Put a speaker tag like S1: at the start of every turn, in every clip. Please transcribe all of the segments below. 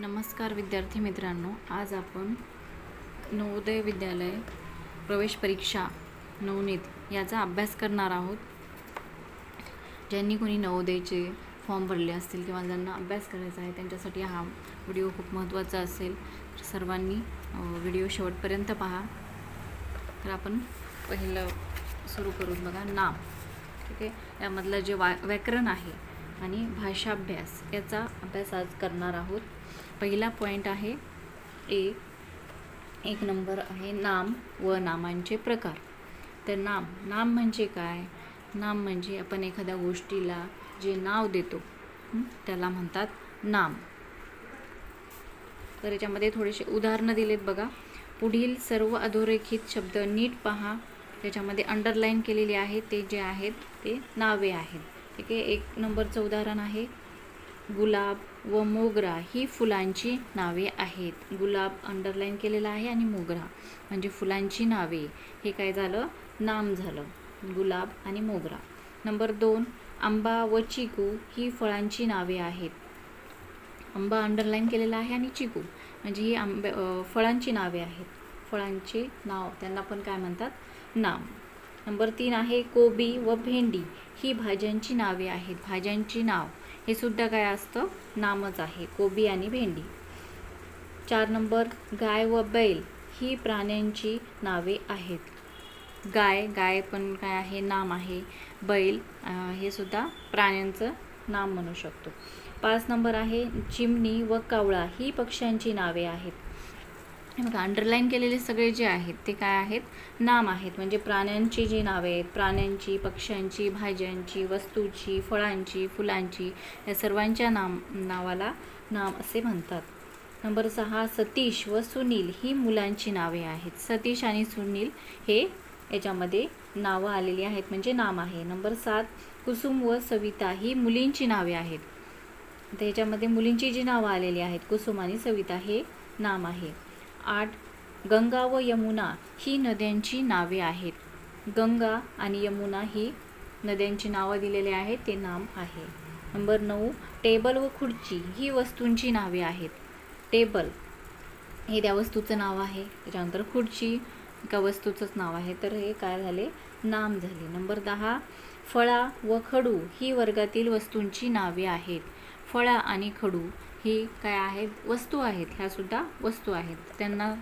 S1: नमस्कार विद्यार्थी मित्रांनो आज आपण नवोदय विद्यालय प्रवेश परीक्षा नवनीत याचा अभ्यास करणार आहोत. ज्यांनी कोणी नवोदयचे फॉर्म भरले असतील किंवा ज्यांना अभ्यास करायचा आहे त्यांच्यासाठी हा व्हिडिओ खूप महत्त्वाचा असेल. तर सर्वांनी व्हिडिओ शेवटपर्यंत पहा. तर आपण पहिलं सुरू करून बघा. नाम. ठीक आहे? यामधलं जे वा व्याकरण आहे आणि भाषाभ्यास याचा अभ्यास आज करणार आहोत. पहिला पॉईंट आहे ए एक नंबर आहे नाम व नामांचे प्रकार. तर नाम नाम म्हणजे काय? नाम म्हणजे आपण एखाद्या गोष्टीला जे नाव देतो त्याला म्हणतात नाम. तर याच्यामध्ये थोडेसे उदाहरणं दिलेत बघा. पुढील सर्व अधोरेखित शब्द नीट पहा. त्याच्यामध्ये अंडरलाईन केलेले आहेत ते जे आहेत ते नावे आहेत. ठीक आहे एक नंबरचं उदाहरण आहे. गुलाब व मोगरा ही फुलांची नावे आहेत. गुलाब अंडरलाईन केलेला आहे आणि मोगरा म्हणजे फुलांची नावे. हे काय झालं? नाम झालं. गुलाब आणि मोगरा. नंबर दोन आंबा व चिकू ही फळांची नावे आहेत. आंबा अंडरलाईन केलेला आहे आणि चिकू म्हणजे ही आंबे फळांची नावे आहेत. फळांचे नाव त्यांना पण काय म्हणतात? नाम. नंबर तीन आहे कोबी व भेंडी. ही भाज्यांची नावे आहेत. भाज्यांची नाव. हे सुद्धा काय असतं? नामच आहे. कोबी आणि भेंडी. चार नंबर गाय व बैल. ही प्राण्यांची नावे आहेत. गाय गाय पण काय आहे? नाम आहे. बैल हे सुद्धा प्राण्यांचं नाम म्हणू शकतो. पाच नंबर आहे चिमणी व कावळा. ही पक्ष्यांची नावे आहेत. हे बघा अंडरलाईन केलेले सगळे जे आहेत ते काय आहेत? नाम आहेत. म्हणजे प्राण्यांची जी नावे आहेत प्राण्यांची पक्ष्यांची भाज्यांची वस्तूची फळांची फुलांची या सर्वांच्या नाम नावाला नाम असे म्हणतात. नंबर सहा सतीश व सुनील ही मुलांची नावे आहेत. सतीश आणि सुनील हे याच्यामध्ये नावं आलेली आहेत म्हणजे नाम आहे. नंबर सात कुसुम व सविता ही मुलींची नावे आहेत. त्याच्यामध्ये मुलींची जी नावं आलेली आहेत कुसुम आणि सविता हे नाम आहे. आठ गंगा व यमुना ही नद्यांची नावे आहेत. गंगा आणि यमुना ही नद्यांची नावं दिलेली आहेत ते नाम आहे. नंबर नऊ टेबल व खुर्ची ही वस्तूंची नावे आहेत. टेबल हे त्या वस्तूचं नाव आहे त्याच्यानंतर खुर्ची एका वस्तूचंच नाव आहे. तर हे काय झाले? नाम झाले. नंबर दहा फळा व खडू ही वर्गातील वस्तूंची नावे आहेत. फळा आणि खडू ही काय आहेत? वस्तू आहेत. ह्यासुद्धा वस्तू आहेत. त्यांना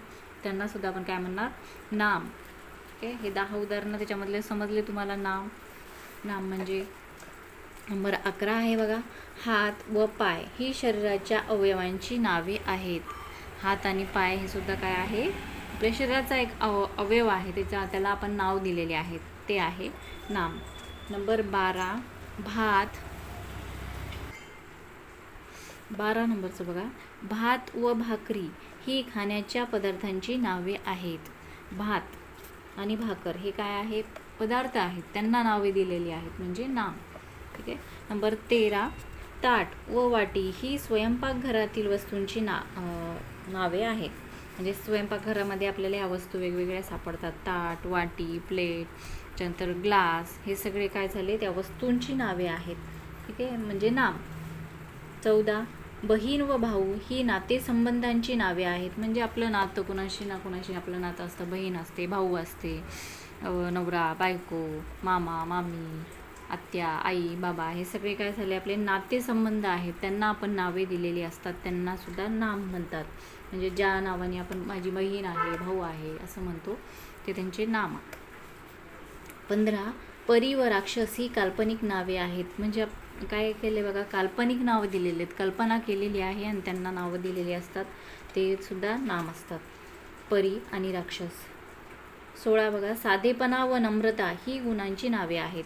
S1: त्यांनासुद्धा आपण काय म्हणणार? नाम. ओके? हे दहा उदाहरणं त्याच्यामधले समजले तुम्हाला नाम. नाम म्हणजे नंबर अकरा आहे बघा. हात व पाय ही शरीराच्या अवयवांची नावे आहेत. हात आणि पाय हे सुद्धा काय आहे? आपल्या शरीराचा एक अव अवयव आहे. त्याच्या त्याला आपण नाव दिलेले आहेत. ते आहे नाम. नंबर बारा. भात बारा नंबरचं बघा. भात व भाकरी ही खाण्याच्या पदार्थांची नावे आहेत. भात आणि भाकर हे काय आहे पदार्थ आहेत. त्यांना नावे दिलेली आहेत. म्हणजे नाम. ठीक आहे? नंबर तेरा ताट व वाटी ही स्वयंपाकघरातील वस्तूंची ना नावे आहेत. म्हणजे स्वयंपाकघरामध्ये आपल्याला ह्या वस्तू वेगवेगळ्या सापडतात. ताट वाटी प्लेट त्याच्यानंतर ग्लास हे सगळे काय झाले? त्या वस्तूंची नावे आहेत. ठीक आहे? म्हणजे नाम. चौदा बहीण व भाऊ ही नातेसंबंधांची नावे आहेत. म्हणजे आपलं नातं कुणाशी ना कुणाशी आपलं नातं असतं बहीण असते भाऊ असते नवरा बायको मामा मामी आत्या आई बाबा हे सगळे काय झाले आपले नातेसंबंध आहेत. त्यांना आपण नावे दिलेली असतात. त्यांनासुद्धा नाम म्हणतात. म्हणजे ज्या नावाने आपण माझी बहीण आहे भाऊ आहे असं म्हणतो ते त्यांचे नाम पंधरा परी व राक्षस ही काल्पनिक नावे आहेत. म्हणजे काय केले बघा काल्पनिक नावं दिलेली आहेत. कल्पना केलेली आहे आणि त्यांना नावं दिलेली असतात. ते सुद्धा नाम असतात. परी आणि राक्षस. सोळा बघा साधेपणा व नम्रता ही गुणांची नावे आहेत.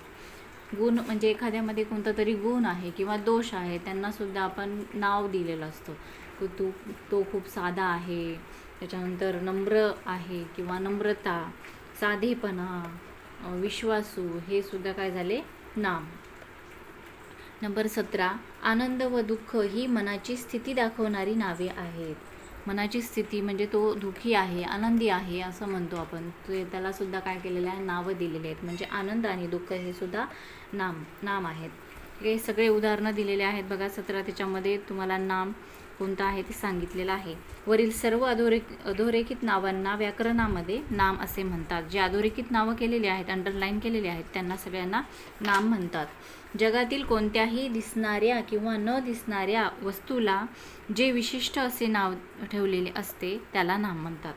S1: गुण म्हणजे एखाद्यामध्ये कोणता तरी गुण आहे किंवा दोष आहे त्यांना सुद्धा आपण नाव दिलेलं असतं. तू तो खूप साधा आहे त्याच्यानंतर नम्र आहे किंवा नम्रता साधेपणा विश्वासू हे सुद्धा काय झाले? नाम. नंबर सतरा आनंद व दुःख ही मनाची स्थिती दाखवणारी नावे आहेत. मनाची स्थिती म्हणजे तो दुःखी आहे आनंदी आहे असं म्हणतो आपण. ते त्यालासुद्धा काय केलेलं आहे? नावं दिलेली आहेत. म्हणजे आनंद आणि दुःख हे सुद्धा नाम नाम आहेत. हे सगळे उदाहरणं दिलेले आहेत. बघा सतरा त्याच्यामध्ये तुम्हाला नाम कोणतं आहे ते सांगितलेलं आहे. वरील सर्व अधोरेख अधोरेखित नावांना व्याकरणामध्ये नाम असे म्हणतात. जे अधोरेखित नावं केलेली आहेत अंडरलाईन केलेली आहेत त्यांना सगळ्यांना नाम म्हणतात. जगातील कोणत्याही दिसणाऱ्या किंवा न दिसणाऱ्या वस्तूला जे विशिष्ट असे नाव ठेवलेले असते त्याला नाम म्हणतात.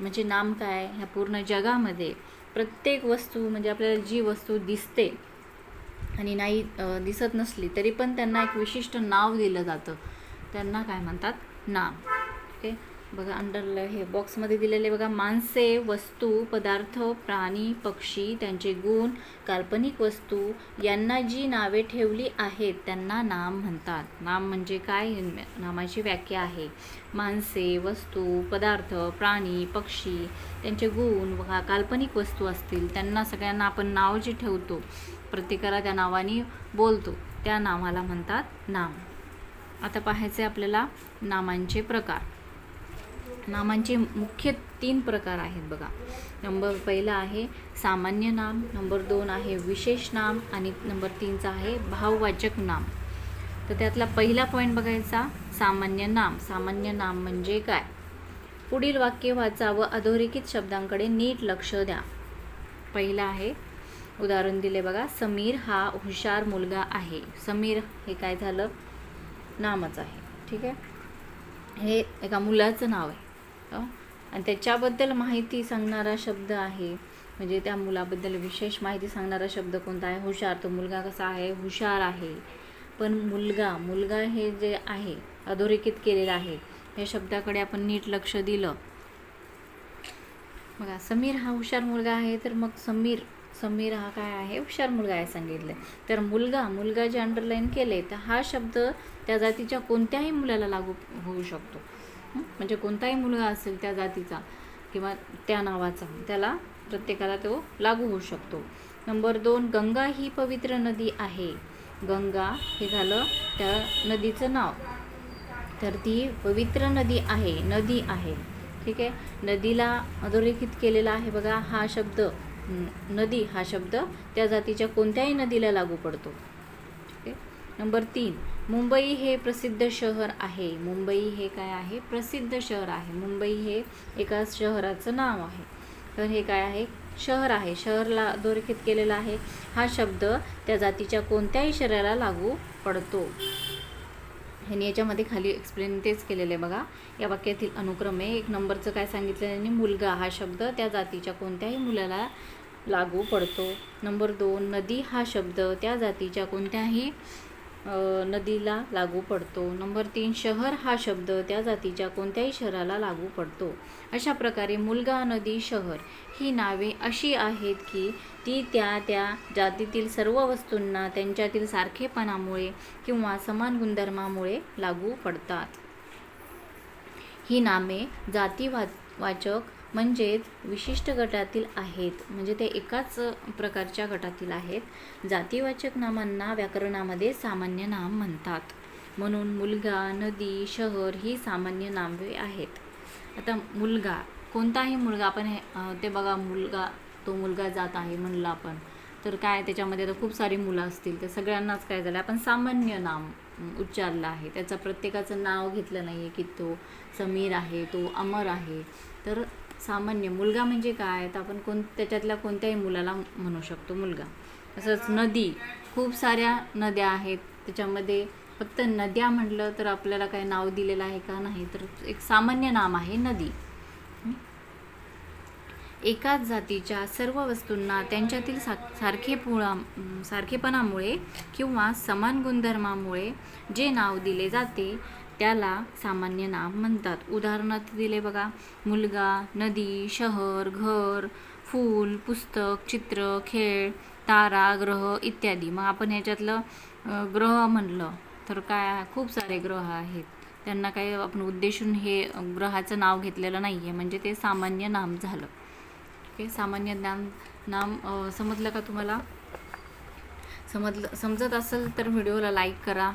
S1: म्हणजे नाम काय? ह्या पूर्ण जगामध्ये प्रत्येक वस्तू म्हणजे आपल्याला जी वस्तू दिसते आणि नाही दिसत नसली तरी पण त्यांना एक विशिष्ट नाव दिलं जातं. त्यांना काय म्हणतात? नाम. ओके? बघा अंडर हे बॉक्समध्ये दिलेले बघा माणसे वस्तू पदार्थ प्राणी पक्षी त्यांचे गुण काल्पनिक वस्तू यांना जी नावे ठेवली आहेत त्यांना नाम म्हणतात. नाम म्हणजे काय? नामाची व्याख्या आहे. माणसे वस्तू पदार्थ प्राणी पक्षी त्यांचे गुण बघा काल्पनिक वस्तू असतील त्यांना सगळ्यांना आपण नाव जे ठेवतो प्रत्येकाला त्या नावाने बोलतो त्या नावाला म्हणतात नाम. आता पाहायचे आपल्याला नामांचे प्रकार. नामांचे मुख्य तीन प्रकार आहेत बघा. नंबर पहिला आहे सामान्य नाम नंबर दोन आहे विशेष नाम आणि नंबर तीनचा आहे भाववाचक नाम. तर त्यातला पहिला पॉईंट बघायचा सामान्य नाम. सामान्य नाम म्हणजे काय? पुढील वाक्य वाचा व अधोरेखित शब्दांकडे नीट लक्ष द्या. पहिला आहे उदाहरण दिले बघा समीर हा हुशार मुलगा आहे. समीर हे काय झालं? नामच आहे. ठीक आहे? हे एका मुलाचं नाव आहे. आणि त्याच्याबद्दल माहिती सांगणारा शब्द आहे. म्हणजे त्या मुलाबद्दल विशेष माहिती सांगणारा शब्द कोणता आहे? हुशार. तो मुलगा कसा आहे? हुशार आहे. पण मुलगा मुलगा हे जे आहे अधोरेखित केलेलं आहे. या शब्दाकडे आपण नीट लक्ष दिलं. बघा समीर हा हुशार मुलगा आहे तर मग समीर समीर हा काय आहे? हुशार मुलगा आहे सांगितलं तर मुलगा मुलगा जे अंडरलाईन केले तर हा शब्द त्या जातीच्या कोणत्याही मुलाला लागू होऊ शकतो. म्हणजे कोणताही मुलगा असेल त्या जातीचा किंवा त्या नावाचा त्याला प्रत्येकाला तो लागू होऊ शकतो. नंबर दोन गंगा ही पवित्र नदी आहे. गंगा हे झालं त्या नदीचं नाव. तर ती पवित्र नदी आहे नदी आहे. ठीक आहे? नदीला अधोरेखित केलेला आहे बघा हा शब्द. न- नदी हा शब्द त्या जातीच्या कोणत्याही नदीला लागू पडतो. नंबर तीन मुंबई हे प्रसिद्ध शहर आहे. मुंबई हे काय आहे? प्रसिद्ध शहर आहे. मुंबई हे एका शहराचं नाव आहे. तर हे काय आहे? शहर आहे. शहरला अधोरेखित केलेला आहे. हा शब्द त्या जातीच्या कोणत्याही शहराला लागू पडतो. ह्यांनी याच्यामध्ये खाली एक्सप्लेन तेच केलेलं आहे बघा. या वाक्यातील अनुक्रमे एक नंबरचं काय सांगितलं त्यांनी मुलगा हा शब्द त्या जातीच्या कोणत्याही मुलाला लागू पडतो. नंबर दोन नदी हा शब्द त्या जातीच्या कोणत्याही नदीला लागू पडतो. नंबर तीन शहर हा शब्द त्या जातीच्या कोणत्याही शहराला लागू पडतो. अशा प्रकारे मुलगा नदी शहर ही नावे अशी आहेत की ती त्या त्या जातीतील सर्व वस्तूंना त्यांच्यातील सारखेपणामुळे किंवा समान गुणधर्मामुळे लागू पडतात. ही नामे जातीवा वाचक म्हणजेच विशिष्ट गटातील आहेत. म्हणजे ते एकाच प्रकारच्या गटातील आहेत. जातीवाचक नामांना व्याकरणामध्ये सामान्य नाम म्हणतात. म्हणून मुलगा नदी शहर ही सामान्य नामे आहेत. आता मुलगा कोणताही मुलगा आपण हे ते बघा मुलगा तो मुलगा जात आहे म्हणलं आपण तर काय त्याच्यामध्ये तर खूप सारी मुलं असतील तर सगळ्यांनाच काय झालं आपण सामान्य नाम उच्चारलं आहे. त्याचं प्रत्येकाचं नाव घेतलं नाही आहे की तो समीर आहे तो अमर आहे. तर सामान्य मुलगा म्हणजे काय? तर आपण कोण त्याच्यातल्या कोणत्याही मुलाला म्हणू शकतो मुलगा. तसंच नदी खूप साऱ्या नद्या आहेत. त्याच्यामध्ये फक्त नद्या म्हटलं तर आपल्याला काय नाव दिलेलं आहे का नाही तर एक सामान्य नाम आहे नदी. एकाच जातीच्या सर्व वस्तूंना त्यांच्यातील सा सारखेपुळा सारखेपणामुळे किंवा समान गुणधर्मामुळे जे नाव दिले जाते त्याला सामान्य नाम म्हणतात. उदाहरणार्थ दिले बघा मुलगा नदी शहर घर फूल पुस्तक चित्र खेळ तारा ग्रह इत्यादी. मग आपण ह्याच्यातलं ग्रह म्हणलं तर काय खूप सारे ग्रह आहेत. त्यांना काही आपण उद्देशून हे ग्रहाचं नाव घेतलेलं नाही आहे म्हणजे ते सामान्य नाम झालं. ओके? सामान्य नाम नाम समजलं का तुम्हाला? समजलं समजत असेल तर व्हिडिओला लाईक करा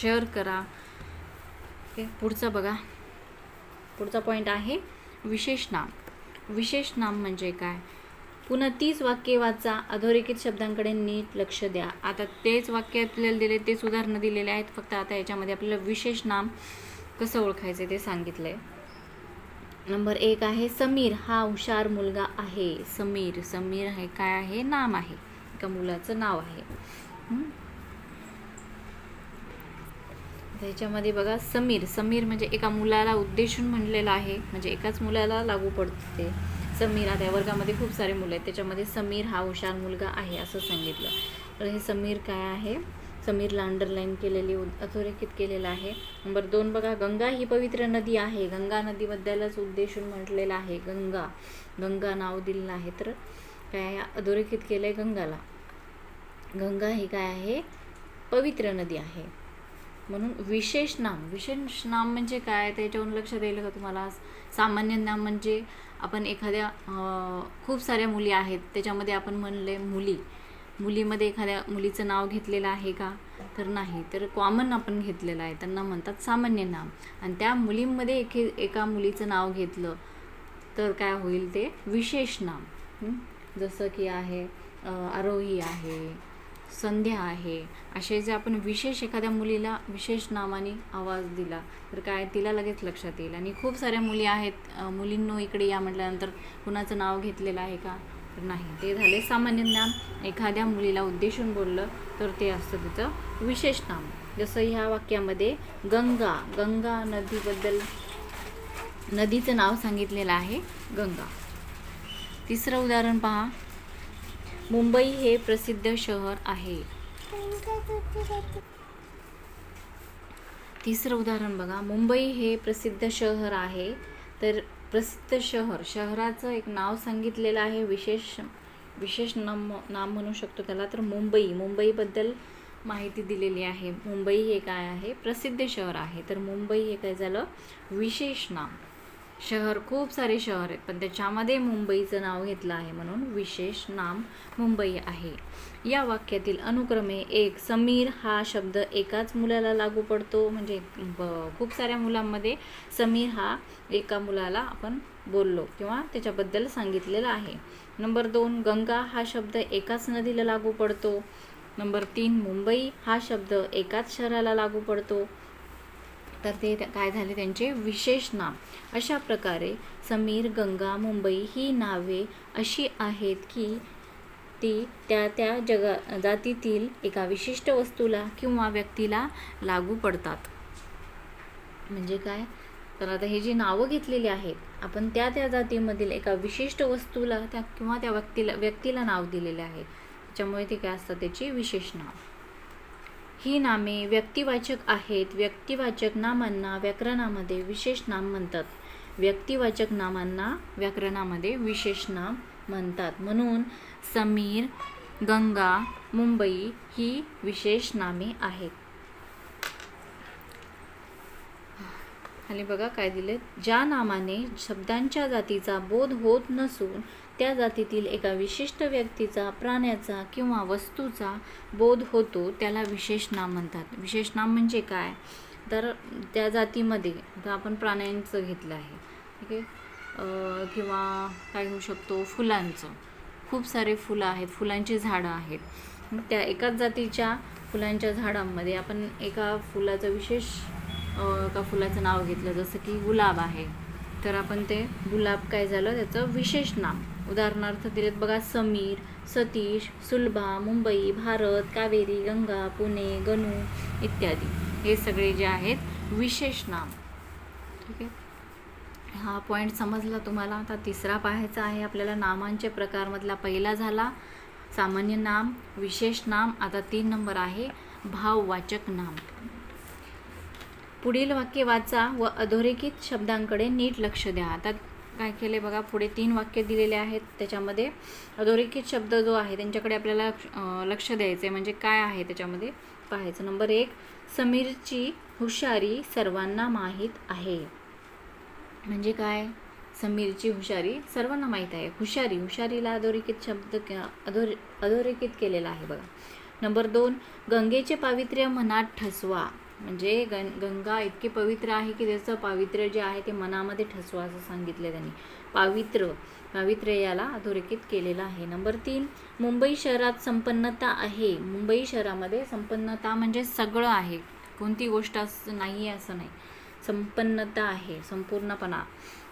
S1: शेअर करा. ओके पुढचं बघा. पुढचा पॉईंट आहे विशेष नाम. विशेष नाम म्हणजे काय? पुन्हा तीच वाक्ये वाचा अधोरेखित शब्दांकडे नीट लक्ष द्या. आता तेच वाक्य आपल्याला दिले तेच उदाहरणं दिलेले आहेत. फक्त आता याच्यामध्ये आपल्याला विशेष नाम कसं ओळखायचं ते सांगितलं आहे नंबर एक आहे समीर. हा हुशार मुलगा आहे. समीर. समीर हे काय आहे? नाम आहे. एका मुलाचं नाव आहे. त्याच्यामध्ये बघा समीर. समीर म्हणजे एका मुलाला उद्देशून म्हणलेलं आहे. म्हणजे एकाच मुलाला लागू पडते. ते समीर आता या वर्गामध्ये खूप सारे मुलं आहेत. त्याच्यामध्ये समीर हा हुशार मुलगा आहे असं सांगितलं. तर हे समीर काय आहे? समीरला अंडरलाईन केलेली अधोरेखित केलेलं आहे. नंबर दोन बघा गंगा ही पवित्र नदी आहे. गंगा नदीबद्दलच उद्देशून म्हटलेलं आहे. गंगा. गंगा नाव दिलेलं आहे तर काय अधोरेखित केलं आहे गंगाला. गंगा ही काय आहे? पवित्र नदी आहे. म्हणून विशेष नाम विशेष नाम म्हणजे काय? त्याच्यावरून लक्षात येईल का तुम्हाला? सामान्य नाम म्हणजे आपण एखाद्या खूप साऱ्या मुली आहेत. त्याच्यामध्ये आपण म्हणले मुली. मुलीमध्ये एखाद्या मुलीचं नाव घेतलेलं आहे का? तर नाही. तर कॉमन आपण घेतलेलं आहे. त्यांना म्हणतात सामान्य नाम. आणि त्या मुलींमध्ये एके एका मुलीचं नाव घेतलं तर काय होईल ते? विशेष नाम. जसं की आहे आरोही आहे संध्या आहे. असे जे आपण विशेष एखाद्या मुलीला विशेष नावाने आवाज दिला तर काय तिला लगेच लक्षात येईल. आणि खूप साऱ्या मुली आहेत मुलींनो इकडे या म्हटल्यानंतर कुणाचं नाव घेतलेलं आहे का? तर नाही. ते झाले सामान्य ज्ञान. एखाद्या मुलीला उद्देशून बोललं तर ते असतं त्याचं विशेष नाम. जसं ह्या वाक्यामध्ये गंगा गंगा नदीबद्दल नदीचं नाव सांगितलेलं आहे गंगा. तिसरं उदाहरण पहा. मुंबई हे प्रसिद्ध शहर आहे. तिसरं उदाहरण बघा. मुंबई हे प्रसिद्ध शहर आहे. तर प्रसिद्ध शहर शहराचं एक नाव सांगितलेलं आहे. विशेष विशेष नाम नाम म्हणू शकतो त्याला. तर मुंबई मुंबईबद्दल माहिती दिलेली आहे. मुंबई हे काय आहे? प्रसिद्ध शहर आहे. तर मुंबई हे काय झालं? विशेष नाम. शहर खूप सारे शहर आहेत पण त्याच्यामध्ये मुंबईचं नाव घेतलं आहे म्हणून विशेष नाम मुंबई आहे. या वाक्यातील अनुक्रमे एक समीर हा शब्द एकाच मुलाला लागू पडतो म्हणजे ब- खूप साऱ्या मुलांमध्ये समीर हा एका मुलाला आपण बोललो किंवा त्याच्याबद्दल सांगितलेलं आहे. नंबर दोन गंगा हा शब्द एकाच नदीला लागू पडतो. नंबर तीन मुंबई हा शब्द एकाच शहराला लागू पडतो. तर ते काय झाले त्यांचे? विशेष नाम अशा प्रकारे समीर गंगा मुंबई ही नावे अशी आहेत की ती त्या त्या जगा जातीतील एका विशिष्ट वस्तूला किंवा व्यक्तीला लागू पडतात. म्हणजे काय? तर आता हे जी नावं घेतलेली आहेत आपण त्या त्या जातीमधील एका विशिष्ट वस्तूला त्या किंवा त्या व्यक्तीला व्यक्तीला नाव दिलेले आहे. त्याच्यामुळे ते काय असतात? त्याची विशेष नाव. ही नामे व्यक्तिवाचक आहेत. व्यक्तिवाचक नामांना व्याकरणामध्ये विशेष नाम म्हणतात. व्यक्तिवाचक नामांना व्याकरणामध्ये विशेष नाम म्हणतात. म्हणून समीर गंगा मुंबई ही विशेष नामे आहेत. खाली बघा काय दिले ज्या नामाने शब्दांच्या जातीचा बोध होत नसून त्या जातीतील एका विशिष्ट व्यक्तीचा प्राण्याचा किंवा वस्तूचा बोध होतो त्याला विशेष नाम म्हणतात. विशेष नाम म्हणजे काय? तर त्या जातीमध्ये आता आपण प्राण्यांचं घेतलं आहे. ठीक आहे? किंवा काय होऊ शकतो? फुलांचं. खूप सारे फुलं आहेत. फुलांची झाडं आहेत. त्या एकाच जातीच्या फुलांच्या झाडांमध्ये आपण एका फुलाचं विशेष एका फुलाचं नाव घेतलं. जसं की गुलाब आहे. तर आपण ते गुलाब काय झालं? त्याचं विशेष नाम. उदाहरणार्थ दिलेत बघा समीर सतीश सुलभा मुंबई भारत कावेरी गंगा पुणे गणू इत्यादी. हे सगळे जे आहेत विशेष नाम. ठीक आहे? हा पॉईंट समजला तुम्हाला? आता तिसरा पाहायचा आहे आपल्याला नामांचे प्रकारमधला पहिला झाला. सामान्य नाम विशेष नाम आता तीन नंबर आहे भाववाचक नाम. पुढील वाक्य वाचा व अधोरेखित शब्दांकडे नीट लक्ष द्या. आता काय केले बघा पुढे तीन वाक्य दिलेले आहेत. त्याच्यामध्ये अधोरेखित शब्द जो आहे त्यांच्याकडे आपल्याला लक्ष द्यायचं आहे म्हणजे काय आहे त्याच्यामध्ये? पाहायचं. नंबर एक समीरची हुशारी सर्वांना माहीत आहे. म्हणजे काय? समीरची हुशारी सर्वांना माहीत आहे. हुशारी हुशारीला अधोरेखित शब्द अधोरे अधोरेखित केलेला आहे बघा. नंबर दोन गंगेचे पावित्र्य मनात ठसवा. म्हणजे गं गंगा इतकी पवित्र आहे की त्याचं पावित्र्य जे आहे ते मनामध्ये ठसवा असं सांगितलं त्यांनी. पावित्र्य पावित्र्य याला अधोरेखित केलेलं आहे. नंबर तीन मुंबई शहरात संपन्नता आहे. मुंबई शहरामध्ये संपन्नता म्हणजे सगळं आहे. कोणती गोष्ट असं नाही आहे असं नाही. संपन्नता आहे संपूर्णपणा.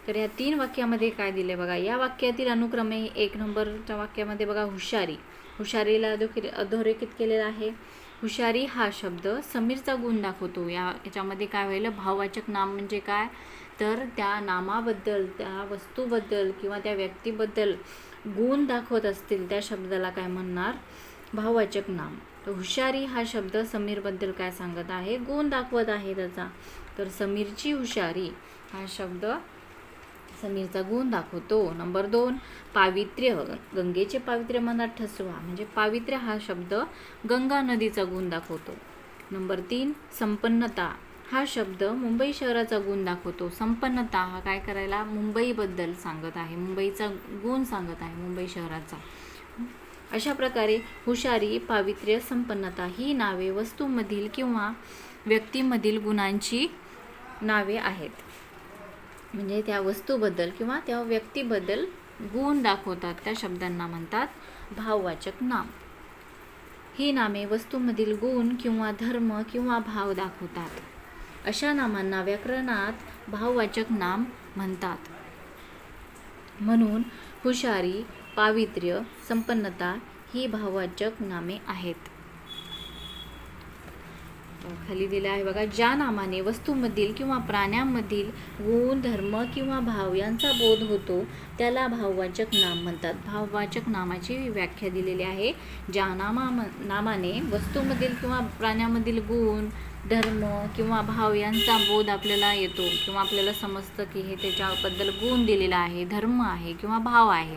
S1: तर या तीन वाक्यामध्ये काय दिले बघा? या वाक्यातील अनुक्रमे एक नंबरच्या वाक्यामध्ये बघा हुशारी. हुशारीला अधोरेखित अधोरेखित केलेलं आहे. हुशारी हा शब्द समीरचा गुण दाखवतो. या याच्यामध्ये काय व्हायलं? भाववाचक नाम म्हणजे काय? तर त्या नामाबद्दल त्या वस्तूबद्दल किंवा त्या व्यक्तीबद्दल गुण दाखवत असतील त्या शब्दाला काय म्हणणार? भाववाचक नाम. तर हुशारी हा शब्द समीरबद्दल काय सांगत आहे? गुण दाखवत आहे त्याचा. तर समीरची हुशारी हा शब्द समीरचा गुण दाखवतो. नंबर दोन पावित्र्य. गंगेचे पावित्र्य मनात ठसवा. म्हणजे पावित्र्य हा शब्द गंगा नदीचा गुण दाखवतो. नंबर तीन संपन्नता. हा शब्द मुंबई शहराचा गुण दाखवतो. संपन्नता हा काय करायला मुंबईबद्दल सांगत आहे. मुंबईचा गुण सांगत आहे मुंबई शहराचा. अशा प्रकारे हुशारी पावित्र्य संपन्नता ही नावे वस्तूमधील किंवा व्यक्तीमधील गुणांची नावे आहेत. म्हणजे त्या वस्तूबद्दल किंवा त्या व्यक्तीबद्दल गुण दाखवतात त्या शब्दांना म्हणतात भाववाचक नाम. ही नामे वस्तूमधील गुण किंवा धर्म किंवा भाव दाखवतात. अशा नामांना व्याकरणात भाववाचक नाम म्हणतात. म्हणून हुशारी पावित्र्य संपन्नता ही भाववाचक नामे आहेत. खाली दिले आहे. बघा ज्या नामाने वस्तूमधील किंवा प्राण्यांमधील गुण धर्म किंवा भाव यांचा बोध होतो त्याला भाववाचक नाम म्हणतात. भाववाचक नामाची व्याख्या दिलेली आहे. ज्या नामा नामाने वस्तूमधील किंवा प्राण्यामधील गुण धर्म किंवा भाव यांचा बोध आपल्याला येतो किंवा आपल्याला समजतं की हे त्याच्याबद्दल गुण दिलेला आहे धर्म आहे किंवा भाव आहे.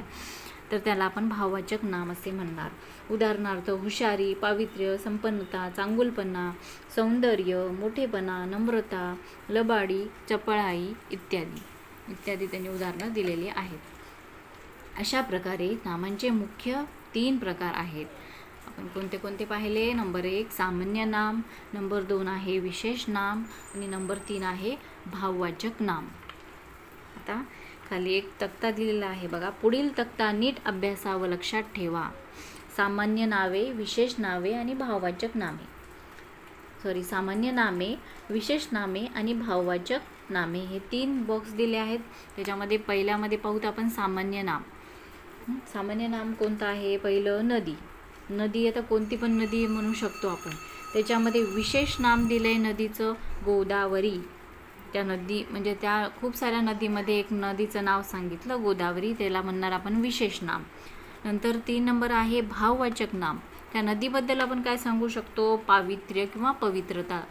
S1: तर त्याला आपण भाववाचक नाम असे म्हणणार. उदाहरणार्थ हुशारी पावित्र्य संपन्नता चांगुलपणा सौंदर्य मोठेपणा नम्रता लबाडी चपळाई इत्यादी. इत्यादी त्यांनी उदाहरणं दिलेली आहेत. अशा प्रकारे नामांचे मुख्य तीन प्रकार आहेत. आपण कोणते कोणते पाहिले? नंबर एक सामान्य नाम. नंबर दोन आहे विशेष नाम. आणि नंबर तीन आहे भाववाचक नाम. आता खाली एक तक्ता दिलेला आहे बघा. पुढील तक्ता नीट अभ्यासावं लक्षात ठेवा. सामान्य नावे विशेष नावे आणि भाववाचक नामे. सॉरी सामान्य नामे विशेष नामे आणि भाववाचक नामे हे तीन बॉक्स दिले आहेत. त्याच्यामध्ये पहिल्यामध्ये पाहूत आपण सामान्य नाम. सामान्य नाम कोणतं आहे? पहिलं नदी. नदी आता कोणती पण नदी म्हणू शकतो आपण. त्याच्यामध्ये विशेष नाम दिलं आहे नदीचं गोदावरी. त्या नदी म्हणजे त्या खूप साऱ्या नदीमध्ये एक नदीचं नाव सांगितलं गोदावरी. त्याला म्हणणार आपण विशेष नाम. नंतर तीन नंबर आहे भाववाचक नाम. त्या नदीबद्दल आपण काय सांगू शकतो? पावित्र्य किंवा पवित्रता.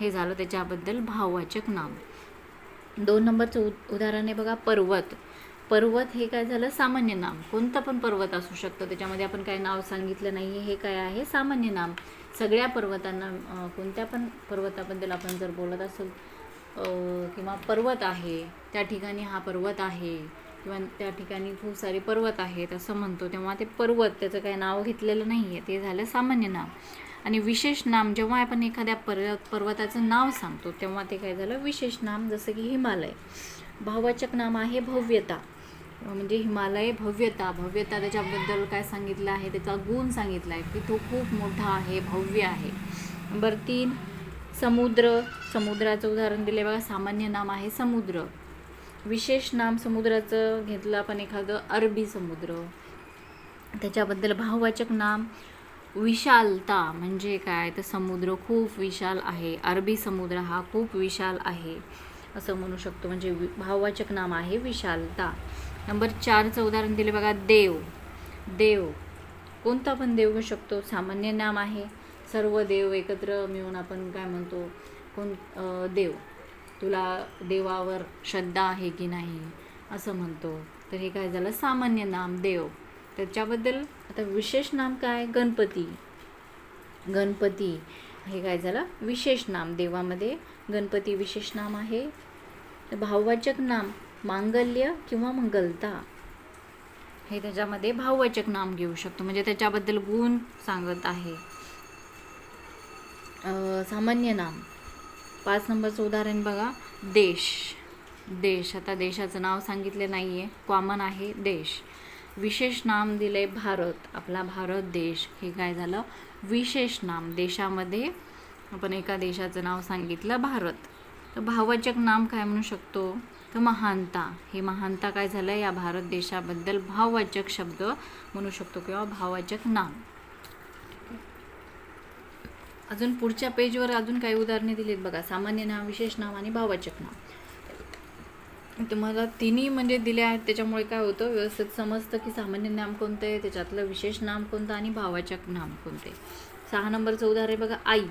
S1: हे झालं त्याच्याबद्दल भाववाचक नाम. दोन नंबरचं उ उदाहरण आहे बघा पर्वत. पर्वत हे काय झालं? सामान्य नाम. कोणतं पण पर्वत असू शकतं. त्याच्यामध्ये आपण काय नाव सांगितलं नाही हे काय आहे? सामान्य नाम. सगळ्या पर्वतांना कोणत्या पण पर्वताबद्दल आपण जर बोलत असेल किंवा पर्वत आहे त्या ठिकाणी हा पर्वत आहे किंवा त्या ठिकाणी खूप सारे पर्वत आहेत असं म्हणतो. तेव्हा ते पर्वत त्याचं काही नाव घेतलेलं नाही आहे ते झालं सामान्य नाम आणि विशेष नाम जेव्हा आपण एखाद्या पर्वत पर्वताचं नाव सांगतो तेव्हा ते काय झालं? विशेष नाम जसं की हिमालय. भाववाचक नाम आहे भव्यता. म्हणजे हिमालय भव्यता. भव्यता त्याच्याबद्दल काय सांगितलं आहे? त्याचा गुण सांगितला आहे की तो खूप मोठा आहे भव्य आहे. नंबर तीन समुद्र समुद्राचं उदाहरण दिले बघा सामान्य नाम आहे समुद्र. विशेष नाम समुद्राचं घेतलं आपण एखादं अरबी समुद्र. त्याच्याबद्दल भाववाचक नाम विशालता म्हणजे काय? तर समुद्र खूप विशाल आहे. अरबी समुद्र हा खूप विशाल आहे. असं म्हणू शकतो. म्हणजे वि- भाववाचक नाम आहे विशालता. नंबर चारचं उदाहरण दिले बघा देव. देव. कोणता पण देव घेऊ शकतो. सामान्य नाम आहे. सर्व देव एकत्र मिळून आपण काय म्हणतो? कोण देव. तुला देवावर श्रद्धा आहे की नाही? असं म्हणतो. तर हे काय झालं? सामान्य नाम देव. त्याच्याबद्दल आता विशेष नाम काय? गणपती. गणपती. हे काय झालं? विशेष नाम. देवामध्ये गणपती विशेष नाम आहे. भाववाचक नाम. मांगल्य किंवा मंगलता. हे त्याच्यामध्ये भाववाचक नाम घेऊ शकतो. म्हणजे त्याच्याबद्दल गुण सांगत आहे. सामान्य नाम. पाच नंबरचं उदाहरण बघा. देश. देश. आता देशाचं नाव सांगितले नाही आहे कॉमन आहे देश. विशेष नाम दिले भारत. आपला भारत देश. हे काय झालं? विशेष नाम. देशामध्ये आपण एका देशाचं नाव सांगितलं भारत. तर भाववाचक नाम काय म्हणू शकतो? तर महानता. हे महानता काय झालं या भारत देशाबद्दल भाववाचक शब्द म्हणू शकतो किंवा भाववाचक नाम. अजून पुढच्या पेजवर अजून काही उदाहरणे दिलीत बघा. सामान्य नाम विशेष नाम आणि भाववाचक नाम तुम्हाला तिन्ही म्हणजे दिल्या आहेत त्याच्यामुळे काय होतं व्यवस्थित समजतं की सामान्य नाम कोणतं आहे त्याच्यातलं विशेष नाम कोणतं आणि भाववाचक नाम कोणते. सहा नंबरचं उदाहरण आहे बघा आई.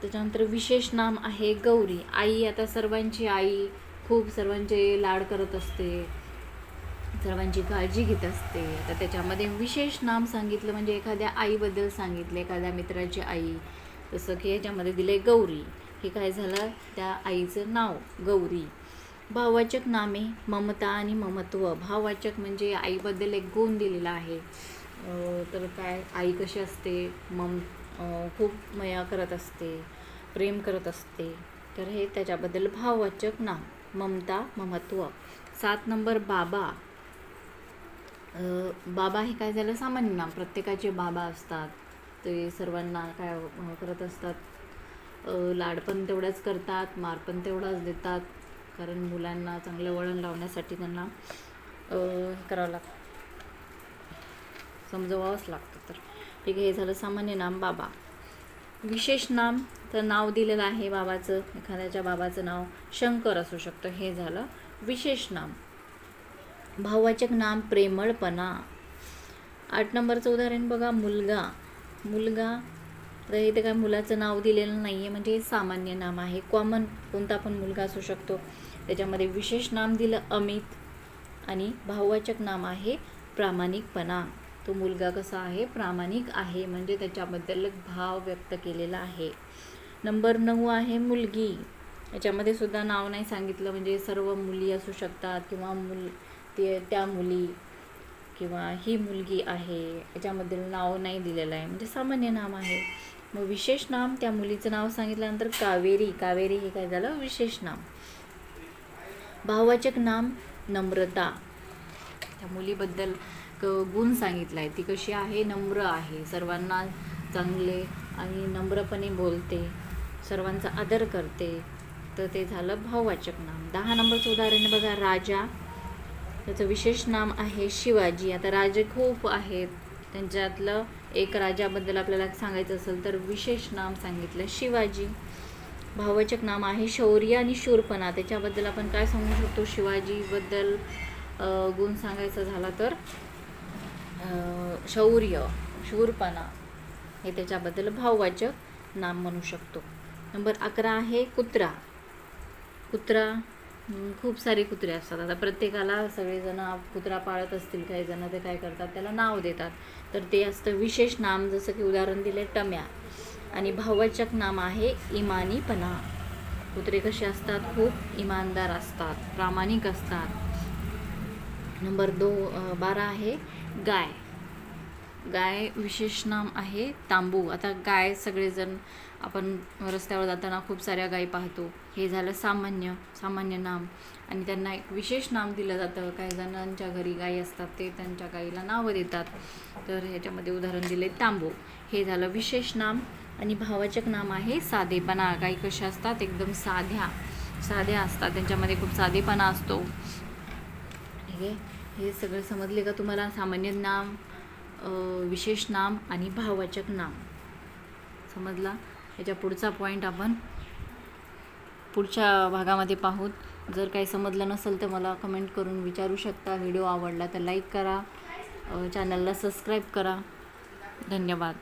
S1: त्याच्यानंतर विशेष नाम आहे गौरी. आई आता सर्वांची आई खूप सर्वांचे लाड करत असते. सर्वांची काळजी घेत असते. आता त्याच्यामध्ये विशेष नाम सांगितलं म्हणजे एखाद्या आईबद्दल सांगितलं एखाद्या मित्राची आई. जसं की याच्यामध्ये दिले गौरी. हे काय झालं? त्या आईचं नाव गौरी. भाववाचक नामे ममता आणि ममत्व. भाववाचक म्हणजे आईबद्दल एक गुण दिलेला आहे. तर काय? आई कशी असते? मम खूप मया करत असते प्रेम करत असते. तर हे त्याच्याबद्दल भाववाचक नाम ममता ममत्व. सात नंबर बाबा. बाबा हे काय झालं सामान्य नाम प्रत्येकाचे बाबा असतात. ते सर्वांना काय करत असतात. लाड पण तेवढाच करतात मार पण तेवढाच देतात. कारण मुलांना चांगलं वळण लावण्यासाठी त्यांना हे करावं लागतं. समजवावंच लागतं तर. ठीक आहे हे झालं सामान्य नाम बाबा. विशेष नाम तर नाव दिलेलं आहे बाबाचं एखाद्याच्या बाबाचं नाव शंकर असू शकतं. हे झालं विशेष नाम. भाववाचक नाम प्रेमळपणा. आठ नंबरचं उदाहरण बघा मुलगा. मुलगा तर इथे काय मुलाचं नाव दिलेलं नाही आहे म्हणजे सामान्य नाम आहे. कॉमन कोणता पण मुलगा असू शकतो. त्याच्यामध्ये विशेष नाम दिलं अमित आणि भाववाचक नाम आहे प्रामाणिकपणा. तो मुलगा कसा आहे? प्रामाणिक आहे म्हणजे त्याच्याबद्दल भाव व्यक्त केलेला आहे. नंबर नऊ आहे मुलगी. याच्यामध्ये सुद्धा नाव नाही सांगितलं म्हणजे सर्व मुली असू शकतात किंवा मुल ते त्या मुली किंवा ही मुलगी आहे याच्याबद्दल नाव नाही दिलेलं आहे. म्हणजे सामान्य नाम आहे. मग विशेष नाम त्या मुलीचं नाव सांगितल्यानंतर कावेरी कावेरी हे काय झालं? विशेष नाम. भाववाचक नाम नम्रता. त्या मुलीबद्दल क गुण सांगितला आहे ती कशी आहे? नम्र आहे. सर्वांना चांगले आणि नम्रपणे बोलते. सर्वांचा आदर करते. तर ते झालं भाववाचक नाम. दहा नंबरचं उदाहरण बघा. राजा त्याचं विशेष नाम आहे शिवाजी. आता राजे खूप आहेत. त्यांच्यातलं एक राजाबद्दल आपल्याला सांगायचं असेल तर विशेष नाम सांगितलं शिवाजी. भाववाचक नाम आहे शौर्य आणि शूरपणा. त्याच्याबद्दल आपण काय सांगू शकतो? शिवाजीबद्दल गुण सांगायचा झाला तर शौर्य शूरपणा हे त्याच्याबद्दल भाववाचक नाम म्हणू शकतो. नंबर अकरा आहे कुत्रा. कुत्रा खूप सारे कुत्रे असतात. आता प्रत्येकाला सगळेजण कुत्रा पाळत असतील काही जण ते काय करतात त्याला नाव देतात. तर ते असतं विशेष नाम जसं की उदाहरण दिले टम्या. आणि भाववाचक नाम आहे इमानीपणा. कुत्रे कसे असतात? खूप इमानदार असतात प्रामाणिक असतात. नंबर दो बारा आहे गाय. गाय विशेष नाम आहे तांबू. आता गाय सगळेजण आपण रस्त्यावर जाताना खूप साऱ्या गायी पाहतो. हे झालं सामान्य सामान्य नाम. आणि त्यांना एक विशेष नाम दिलं जातं. काही जणांच्या घरी गायी असतात ते त्यांच्या गायीला नावं देतात. तर ह्याच्यामध्ये उदाहरण दिले तांबू. हे झालं विशेष नाम आणि भावाचक नाम आहे साधेपणा. गायी कशा असतात? एकदम साध्या साध्या असतात. त्यांच्यामध्ये खूप साधेपणा असतो. ठीक आहे हे सगळं समजले का तुम्हाला? सामान्य नाम विशेष नाम आणि भाववाचक नाम. समजला? याच्या पुढचा पॉईंट आपण पुढच्या भागामध्ये पाहूत जर काही समजलं नसेल तर मला कमेंट करून विचारू शकता. व्हिडिओ आवडला तर लाईक करा. चॅनलला सबस्क्राईब करा. धन्यवाद.